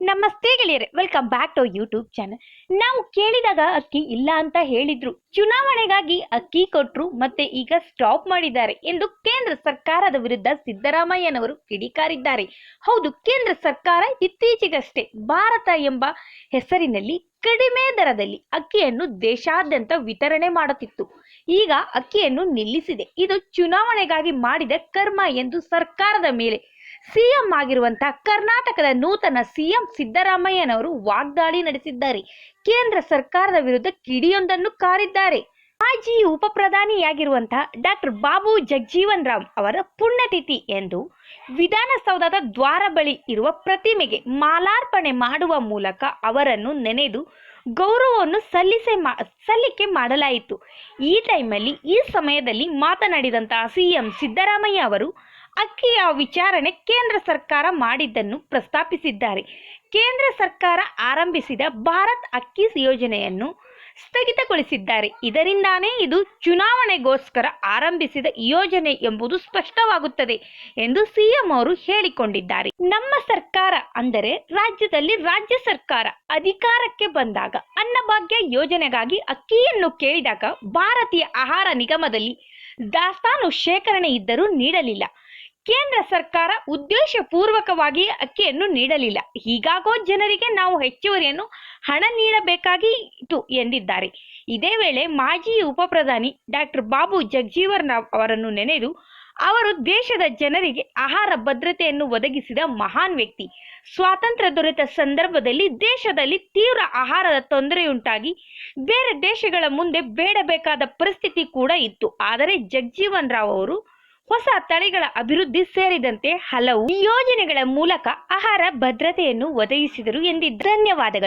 ನಮಸ್ತೆ ಗೆಳೆಯರೆ welcome back to YouTube channel ನಾವು ಕೇಳಿದಾಗ ಅಕ್ಕಿ ಇಲ್ಲ ಅಂತ ಹೇಳಿದ್ರು. ಚುನಾವಣೆಗಾಗಿ ಅಕ್ಕಿ ಕೊಟ್ರು, ಮತ್ತೆ ಈಗ ಸ್ಟಾಪ್ ಮಾಡಿದ್ದಾರೆ ಎಂದು ಕೇಂದ್ರ ಸರ್ಕಾರದ ವಿರುದ್ಧ ಸಿದ್ದರಾಮಯ್ಯನವರು ಕಿಡಿಕಾರಿದ್ದಾರೆ. ಹೌದು, ಕೇಂದ್ರ ಸರ್ಕಾರ ಇತ್ತೀಚೆಗಷ್ಟೇ ಭಾರತ ಎಂಬ ಹೆಸರಿನಲ್ಲಿ ಕಡಿಮೆ ದರದಲ್ಲಿ ಅಕ್ಕಿಯನ್ನು ದೇಶಾದ್ಯಂತ ವಿತರಣೆ ಮಾಡುತ್ತಿತ್ತು. ಈಗ ಅಕ್ಕಿಯನ್ನು ನಿಲ್ಲಿಸಿದೆ. ಇದು ಚುನಾವಣೆಗಾಗಿ ಮಾಡಿದ ಕರ್ಮ ಎಂದು ಸರ್ಕಾರದ ಮೇಲೆ ಸಿಎಂ ಆಗಿರುವಂತಹ ಕರ್ನಾಟಕದ ನೂತನ ಸಿಎಂ ಸಿದ್ದರಾಮಯ್ಯನವರು ವಾಗ್ದಾಳಿ ನಡೆಸಿದ್ದಾರೆ. ಕೇಂದ್ರ ಸರ್ಕಾರದ ವಿರುದ್ಧ ಕಿಡಿಯೊಂದನ್ನು ಕಾರಿದ್ದಾರೆ. ಮಾಜಿ ಉಪ ಪ್ರಧಾನಿಯಾಗಿರುವಂತಹ ಡಾಕ್ಟರ್ ಬಾಬು ಜಗಜೀವನ್ ರಾಮ್ ಅವರ ಪುಣ್ಯತಿಥಿ ಎಂದು ವಿಧಾನಸೌಧದ ದ್ವಾರ ಬಳಿ ಇರುವ ಪ್ರತಿಮೆಗೆ ಮಾಲಾರ್ಪಣೆ ಮಾಡುವ ಮೂಲಕ ಅವರನ್ನು ನೆನೆದು ಗೌರವವನ್ನು ಸಲ್ಲಿಸೆ ಮಾ, ಸಲ್ಲಿಕೆ ಮಾಡಲಾಯಿತು. ಈ ಟೈಮಲ್ಲಿ ಈ ಸಮಯದಲ್ಲಿ ಮಾತನಾಡಿದಂತಹ ಸಿಎಂ ಸಿದ್ದರಾಮಯ್ಯ ಅವರು ಅಕ್ಕಿಯ ವಿಚಾರಣೆ ಕೇಂದ್ರ ಸರ್ಕಾರ ಮಾಡಿದ್ದನ್ನು ಪ್ರಸ್ತಾಪಿಸಿದ್ದಾರೆ. ಕೇಂದ್ರ ಸರ್ಕಾರ ಆರಂಭಿಸಿದ ಭಾರತ್ ಅಕ್ಕಿ ಯೋಜನೆಯನ್ನು ಸ್ಥಗಿತಗೊಳಿಸಿದ್ದಾರೆ. ಇದರಿಂದಾನೇ ಇದು ಚುನಾವಣೆಗೋಸ್ಕರ ಆರಂಭಿಸಿದ ಯೋಜನೆ ಎಂಬುದು ಸ್ಪಷ್ಟವಾಗುತ್ತದೆ ಎಂದು ಸಿಎಂ ಅವರು ಹೇಳಿಕೊಂಡಿದ್ದಾರೆ. ನಮ್ಮ ಸರ್ಕಾರ ಅಂದರೆ ರಾಜ್ಯದಲ್ಲಿ ರಾಜ್ಯ ಸರ್ಕಾರ ಅಧಿಕಾರಕ್ಕೆ ಬಂದಾಗ ಅನ್ನಭಾಗ್ಯ ಯೋಜನೆಗಾಗಿ ಅಕ್ಕಿಯನ್ನು ಕೇಳಿದಾಗ ಭಾರತೀಯ ಆಹಾರ ನಿಗಮದಲ್ಲಿ ದಾಸ್ತಾನು ಶೇಖರಣೆ ಇದ್ದರೂ ನೀಡಲಿಲ್ಲ. ಕೇಂದ್ರ ಸರ್ಕಾರ ಉದ್ದೇಶಪೂರ್ವಕವಾಗಿ ಅಕ್ಕಿಯನ್ನು ನೀಡಲಿಲ್ಲ. ಹೀಗಾಗೋ ಜನರಿಗೆ ನಾವು ಹೆಚ್ಚುವರಿಯನ್ನು ಹಣ ನೀಡಬೇಕಾಗಿತ್ತು ಎಂದಿದ್ದಾರೆ. ಇದೇ ವೇಳೆ ಮಾಜಿ ಉಪ ಪ್ರಧಾನಿ ಡಾಕ್ಟರ್ ಬಾಬು ಜಗಜೀವನ್ ರಾವ್ ಅವರನ್ನು ನೆನೆದು ಅವರು ದೇಶದ ಜನರಿಗೆ ಆಹಾರ ಭದ್ರತೆಯನ್ನು ಒದಗಿಸಿದ ಮಹಾನ್ ವ್ಯಕ್ತಿ. ಸ್ವಾತಂತ್ರ್ಯ ದೊರೆತ ಸಂದರ್ಭದಲ್ಲಿ ದೇಶದಲ್ಲಿ ತೀವ್ರ ಆಹಾರದ ತೊಂದರೆಯುಂಟಾಗಿ ಬೇರೆ ದೇಶಗಳ ಮುಂದೆ ಬೇಡಬೇಕಾದ ಪರಿಸ್ಥಿತಿ ಕೂಡ ಇತ್ತು. ಆದರೆ ಜಗಜೀವನ್ ರಾವ್ ಅವರು ಹೊಸ ತಳಿಗಳ ಅಭಿವೃದ್ಧಿ ಸೇರಿದಂತೆ ಹಲವು ಯೋಜನೆಗಳ ಮೂಲಕ ಆಹಾರ ಭದ್ರತೆಯನ್ನು ಒದಗಿಸಿದರು ಎಂದಿದ್ದ ಧನ್ಯವಾದಗಳು.